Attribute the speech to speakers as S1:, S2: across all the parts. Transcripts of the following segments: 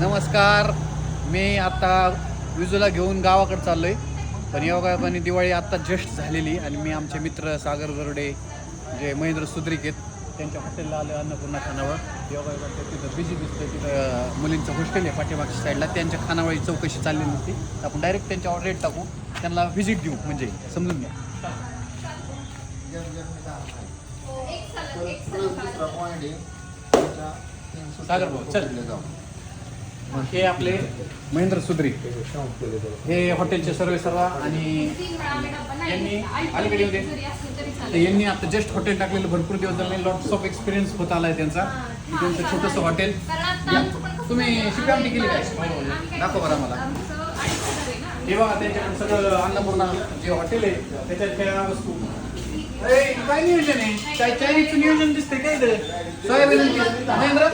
S1: नमस्कार. मी आता विजूला घेऊन गावाकडे चाललोय. पण योगायोगाने दिवाळी आत्ता जस्ट झालेली आणि मी आमचे मित्र सागर गरुडे जे महेंद्र सुद्रिक आहेत त्यांच्या हॉटेलला आलो अन्नपूर्णा खानावळ. योगायोगाच्या तिथं बिझी दिसतंय तिथं मुलींचं हॉस्टेल आहे पाठीमागच्या साईडला त्यांच्या खानावळी चौकशी चाललेली नसते. तर आपण डायरेक्ट त्यांच्यावर रेट टाकू. त्यांना व्हिजिट देऊ म्हणजे समजून घ्या. सागर भाऊ, चल. हे आपले महेंद्र सुद्री. हे हॉटेलचे सर्वे सर्वा आणि यांनी अलीकडे होते यांनी आता जस्ट हॉटेल टाकलेलं भरपूर दिवस झाले. लॉट्स ऑफ एक्सपिरियन्स होत आलाय त्यांचा. त्यांचं छोटंसं हॉटेल तुम्ही शिकामटी केली काय? दाखव बरं मला हे बघा त्यांच्याकडे सगळं अन्नपूर्णा जे हॉटेल आहे त्याच्यात त्या वस्तू. काय नियोजन आहे? काय चायनीजचं नियोजन दिसतंय काय इथं? सोयाबीन महेंद्र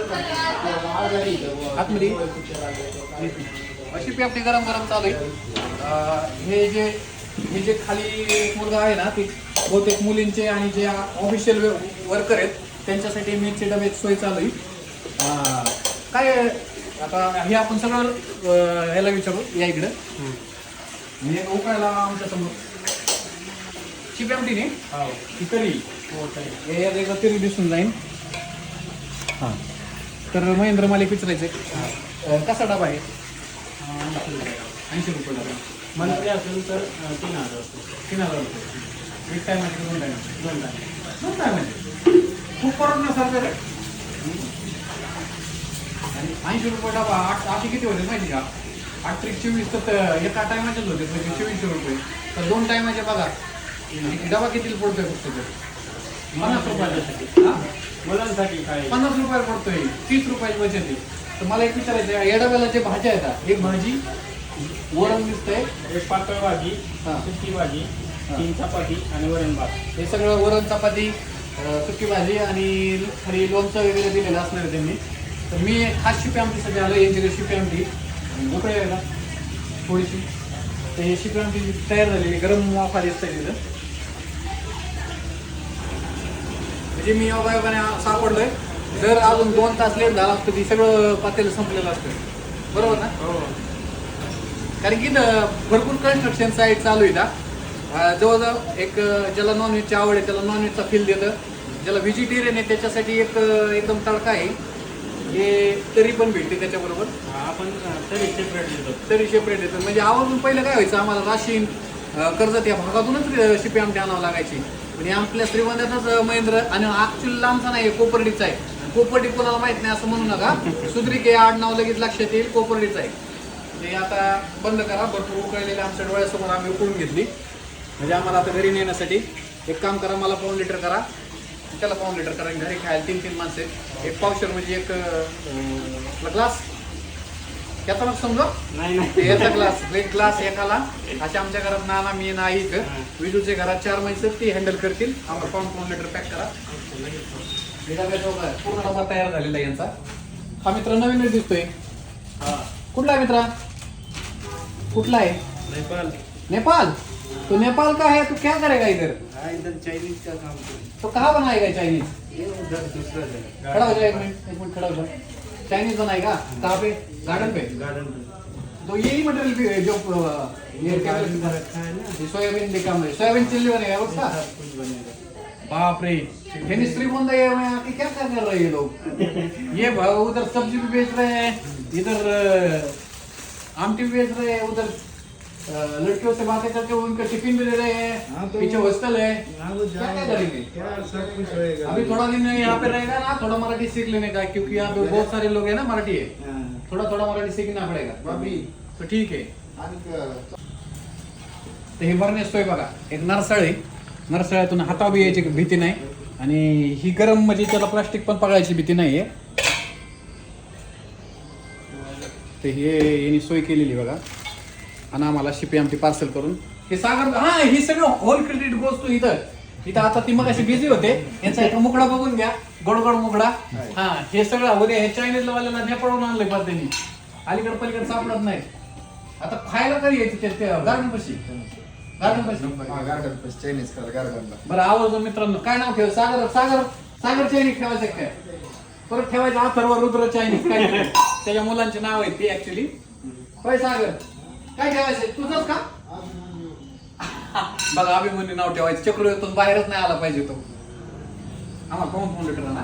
S1: आतमध्ये. अशी पेपटी गरम गरम चालू आहे. हे जे हे जे खाली मुलगा आहे ना ते बहुतेक मुलींचे आणि जे ऑफिशियल वर्कर आहेत त्यांच्यासाठी मेसचे डब्याची सोय चालू आहे. काय आता हे आपण सगळं ह्याला विचारू या इकडं. एक उकायला आमच्यासमोर. ही तरी हे यात एकदा तरी दिसून जाईल हां. तर महेंद्र मालिक विचारायचे. कसा डबा आहे? ऐंशी रुपये डबा.
S2: मंथली असेल तर तीन हजार.
S1: तीन हजार रुपये. एक टायमाचे दोन टायम
S2: दोन
S1: दोन टायमाचे खूप परवडण्यासारखं रे आणि ऐंशी रुपये डबा आठ असे किती होते माहिती का? आठ त्रिक चोवीस तर एका टायमाचेच होते. म्हणजे चोवीसशे रुपये. तर दोन टायमाचे बघा. डबा कितीला पडतोय फक्त पन्नास रुपयासाठी. हा?
S2: मुलांसाठी काय?
S1: पन्नास रुपयाला पडतोय. तीस रुपयाची बचत आहे. तर मला एक विचारायचं आहे, या डब्याला जे भाज्या येतात एक भाजी वरण दिसतंय.
S2: एक पातळ भाजी
S1: हा.
S2: सुकी भाजी. तीन चपाती आणि वरण भात.
S1: हे सगळं वरण चपाती सुकी भाजी आणि खाली लोणचं वगैरे दिलेलं असणार आहे त्यांनी. तर मी खास शिपी आमटीसाठी आलो यांच्याकडे शिपी आमटी. मोकळे आहे का? थोडीशी. तर हे शिपी आमटी तयार झालेली गरम वाफा दिसतंय तिथं. म्हणजे मी योगायोगाने सापडलोय जर अजून दोन तास लेट झाला असतं ती सगळं पातेलं संपलेलं असतं. बरोबर ना?
S2: हो.
S1: कारण की भरपूर कन्स्ट्रक्शन साईट चालू आहे जवळजवळ एक ज्याला नॉनव्हेजची आवड आहे त्याला नॉनव्हेजचा फील देतं. ज्याला व्हेजिटेरियन आहे त्याच्यासाठी एक एकदम तडका आहे. हे तरी पण भेटते त्याच्याबरोबर.
S2: आपण तरी सेपरेट देतो.
S1: तरी सेपरेट येतं म्हणजे आवर्जून पहिलं काय व्हायचं? आम्हाला राशीन कर्जत या भागातूनच शिपी आमटी आणावं लागायची. म्हणजे आपल्या श्रीगोंद्यातच महेंद्र आणि ऍक्च्युअली लांबचा नाही कोपर्डीचा आहे. कोपर्डी कोणाला माहीत नाही असं म्हणू नका. सुद्रिक हे आडनाव लगेच लक्षात येईल कोपर्डीचा आहे. ते आता बंद करा भरपूर उकळलेले आमच्या डोळ्यासमोर आम्ही उकळून घेतली. म्हणजे आम्हाला आता घरी नेण्यासाठी एक काम करा मला पाऊन लिटर करा. त्याला पाऊन लिटर करा घरी खायला तीन तीन माणसं एक पावशर म्हणजे एक ग्लास याचा मग समजा
S2: नाही
S1: याचा ग्लास एक ग्लास एकाला. अशा आमच्या घरात नाना मी नाही इथं. विजूच्या घरात चार माणसं ती हँडल करतील. आम्हाला पाऊन पाऊन लिटर पॅक करा. पूर्ण डबा तयार झालेला आहे यांचा. हा मित्र नवीनच दिसतोय कुठला आहे मित्रा? कुठला आहे?
S2: नेपाल.
S1: नेपाल? तो नेपाल का है तो क्या करेगा इधर?
S2: हा इधर चायनीज का काम
S1: तो कहाँ बनाएगा चाइनीज
S2: जगह.
S1: खड़ा हो जाए एक मिनट एक मिनट खड़ा हो जाए। चाइनीज़ बनाएगा कहाँ पे? गार्डन पे?
S2: गार्डन पे।
S1: तो यही मटेरियल भी है जो ये हैं?
S2: रखा है ना?
S1: सोयाबीन देखा मैं सोयाबीन चिल्ली बनेगा उसका
S2: कुछ बनेगा
S1: बाप रे केमिस्ट्री श्रीमंत ये में आके क्या क्या कर रहे हैं ये लोग? ये उधर सब्ज़ी भी बेच रहे हैं इधर आमटी भी बेच रहे हैं उधर से बातें करके उनका टिफिन भी दे रहे हैं
S2: तो-
S1: पीछे हॉस्टल है क्या क्या करेंगे
S2: क्या सब कुछ होएगा
S1: अभी थोड़ा दिन यहाँ पे रहेगा ना थोड़ा मराठी सीख लेने का क्योंकि यहाँ पे बहुत सारे लोग हैं ना मराठी है. थोड़ा थोड़ा मराठी सीखना पड़ेगा।
S3: बाबी
S1: तो ठीक आहे तर हे बरं असतोय बघा एक नरसाळे नरसाळ्यातून हाता बी यायची भीती नाही. आणि ही गरम म्हणजे त्याला प्लास्टिक पण पकडायची भीती नाहीये. तर हे यांनी सोय केलेली बघा. आणि आम्हाला शिपी आमटी पार्सल करून. हे सागर हा हे सगळं होल क्रेडिट गोष्ट इथं. इथं आता ती मग अशी बिझी होते. यांचा एका मुकडा बघून घ्या. गोड गोड मुकडा. हा हे सगळं उद्या हे चायनीज वाल्याला नेपाळून आणलंय पण त्यांनी अलीकडे पलीकडे सापडत नाही आता खायला यायची गार्डन पशी. गार्डन पशी.
S3: हा गार्डन पस चायनीज करा गार्डनला
S1: बरं आवर्जून मित्रांनो. काय नाव ठेव? सागर सागर सागर चायनीज ठेवायचं काय? परत ठेवायचं अथर्व रुद्र चायनीज काय त्याच्या मुलांचे नाव आहेत ते ऍक्च्युली होय सागर. काय ठेवायचंय? तुझंच का? बघा अभिमन्यू नाव ठेवायचं. चक्रोतून बाहेरच नाही आला पाहिजे तो. आम्हाला पाहून फोन लिटर ना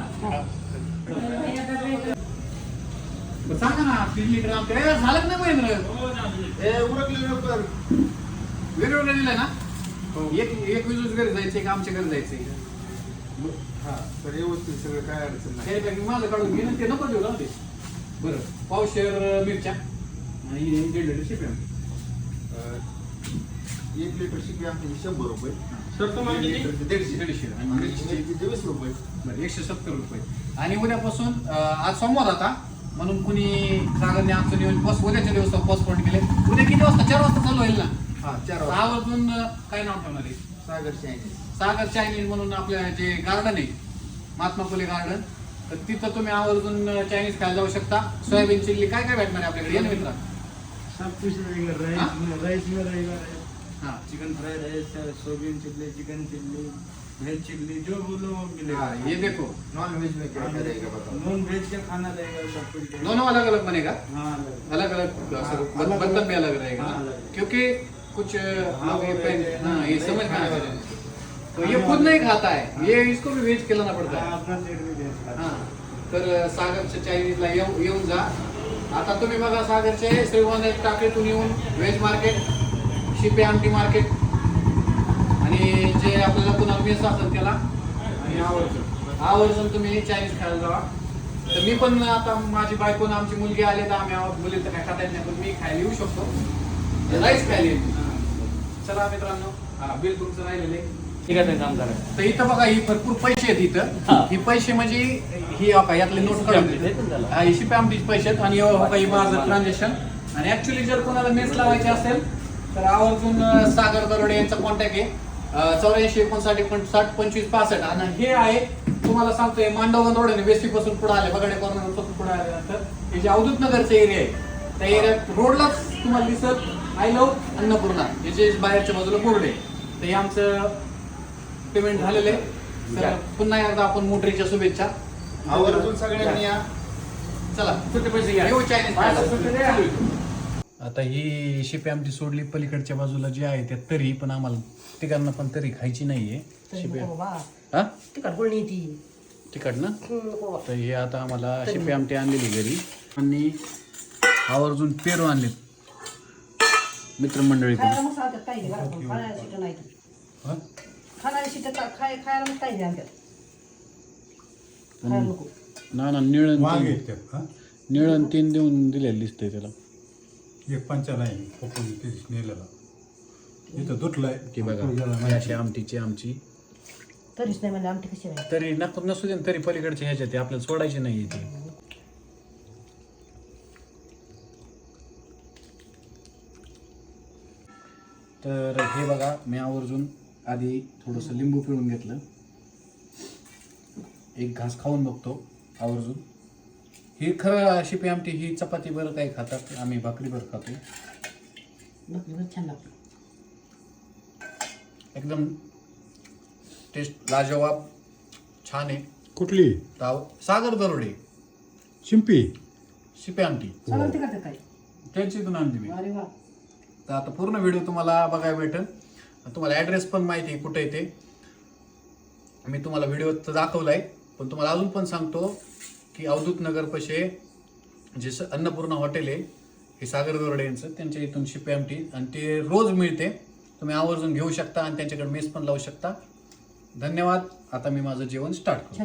S1: सांगा ना तीन लिटर आमच्या झालं नाही महेंद्र?
S3: ए उरकले लवकर.
S1: वेगवेगळं दिलंय ना? एक एक विजूच घरी जायचंय का आमच्या घरी जायचंय?
S3: हा तर व्यवस्थित सगळं काय अडचण नाही.
S1: माझं काढून घे ना ते नको देऊ ना ते बरं पावशेर मिरच्या. आणि दीड लिटर शिप्या
S3: एक लिटर शिपी आमची शंभर रुपये.
S2: सर तुम्हाला किती?
S3: लिटरची दीडशे.
S1: दीडशे. आणि
S3: आणि
S1: मिरची
S3: मिरचीचे वीस रुपये.
S1: बरं एकशे सत्तर रुपये. आणि उद्यापासून अं, आज सोमवार आता म्हणून कुणी सागरने आमचं नियोजन पोस्ट उद्याच्या दिवस पोस्टपोन केले. उद्या किती वाजता? चार वाजता चालू होईल ना?
S3: हा चार
S1: सहा
S3: वाजता.
S1: वाजून अं, काय नाव ठेवणार आहे?
S3: सागर चायनीज
S1: सागर चायनीज म्हणून आपल्या जे गार्डन आहे महात्मा फुले गार्डन तर तिथं तुम्ही आवर्जून चायनीज खायला जाऊ शकता. सोयाबीन चिल्ली काय काय भेटणार आहे आपल्याकडे? ये ना मित्रा
S2: सब कुछ रहेगा
S1: हाँ?
S2: राइस में राइस में रहेगा
S1: हा।
S2: Chicken fried rice soybean chilli chicken chilli veg chilli जो बोलो वो
S3: हाँ
S2: मिलेगा
S1: ये देखो
S3: नॉन वेज में क्या क्या रहेगा बताओ।
S2: नॉन वेज का खाना रहेगा सब कुछ
S1: दोनों अलग अलग। बनेगा
S2: हाँ अलग।
S1: अलग अलग
S2: हाँ,
S1: भी अलग रहेगा
S2: हाँ।
S1: क्योंकि कुछ
S2: हाँ,
S1: लोग ये
S2: है,
S1: हाँ, समझ में आ
S2: वाले।
S1: तो ये खुद नहीं खाता है ये इसको भी वेज खिलाना पड़ता है।
S2: हाँ,
S1: हा। तर सागरच्या चायनीजला येऊ येऊन जा। आता तुम्ही बघा सागरचे श्रीगोंदा टाकळीतून येऊन व्हेज मार्केट शिपे आमटी मार्केट. आणि जे आपल्याला पुन्हा मेस असेल त्याला आणि आवर्जून आवर्जून तुम्ही चायनीज खायला जावा. तर मी पण आता माझी बायको आमची मुलगी आली तर आम्ही मुली तर काय खाता येत नाही पण मी खायला येऊ शकतो. राईस खायला येईल. चला मित्रांनो हा बिल तुमचं राहिलेलं आहे.
S4: ठीक आहे काम करा.
S1: तर इथं बघा ही भरपूर पैसे आहेत
S4: हा.
S1: इथं. ही. पैसे म्हणजे ही हो का यातले नोट काढून. हा, ही पैसे आहेत आणि हो का ही माझं ट्रान्झॅक्शन आणि ऍक्च्युली जर कोणाला मेस लावायचे असेल तर आवर्जून अं, सागर दरोडे यांचा कॉन्टॅक्ट आहे. चौऱ्याऐंशी एकोणसाठ एकोणसाठ पंचवीस पासष्ट. आणि हे आहे तुम्हाला सांगतोय मांडव रोड वेस्टी पासून पुढे आले बगाडे कॉर्नरपासून पुढे आल्यानंतर हे जे अवधूत नगरचं एरिया आहे त्या एरियात रोडलाच तुम्हाला दिसत आय लव अन्नपूर्णा हे जे बाहेरच्या बाजूला बोर्ड आहे. तर हे आमचं पेमेंट झालेलं तर पुन्हा एकदा आपण मोटरीच्या शुभेच्छा.
S3: आवर्जून सगळ्यांनी या.
S1: चला
S4: सुट्टे पैसे घ्या.
S1: येऊ चायनीज
S4: पाचशे सुट्टे द्या.
S1: आता ही शिपी आमची सोडली पलीकडच्या बाजूला जी आहे त्या तरी पण आम्हाला तिघांना पण तरी खायची नाहीये. शिपी. हा?
S5: तिकड ती
S1: ना? तर हे आता आम्हाला शिपी आमटी आणलेली घरी. आणि आवर्जून पेरू आणलेत. मित्रमंडळी
S5: खायला नाही नाही? खाणारी खाय मग काही नाही नको.
S1: ना ना निळण
S6: वांगे
S1: तीन-
S6: हा?
S1: निळण तीन देऊन दिलेलं दिसतंय त्याला.
S6: एक पप्पून ते नेलेला. इथं दुटलाय
S1: की बघा
S6: गेला
S1: ही
S6: नाही.
S1: अशी आमटीची आमची.
S5: तरीच नाही म्हणजे आमटी कशी आहे?
S1: तरी नको नसू दे ना, तरी पलीकडच्या ह्याच्यात आहे, आपल्याला सोडायची नाही ती. तर हे बघा मी आवर्जून आधी थोडंसं लिंबू पिळून घेतलं. एक घास खाऊन बघतो आवर्जून. ही खरं शिपी आमटी ही चपाती बरं काही खातात? आम्ही भाकरी बरं खातो
S5: छान लागतं.
S1: एकदम टेस्ट लाजवाब छान आहे.
S6: कुठली?
S1: ताव सागर दरोडे.
S6: शिंपी.
S1: शिपी आमटी.
S5: करतात काय?
S1: त्यांची इथून आणली मी.
S5: अरे वा.
S1: तर आता पूर्ण व्हिडिओ तुम्हाला बघायला भेटेल. तुम्हाला ॲड्रेस पण माहिती आहे कुठे येते मी तुम्हाला व्हिडिओ तर आहे पण तुम्हाला अजून पण सांगतो की अवधूत नगर पशे जे स- अन्नपूर्णा हॉटेल आहे हे सागर गोरडे यांचं त्यांच्या इथून शिपी आमटी आणि ते रोज मिळते. तुम्ही आवर्जून घेऊ शकता आणि त्यांच्याकडे मेस पण लावू शकता. धन्यवाद. आता मी माझं जेवण स्टार्ट करतो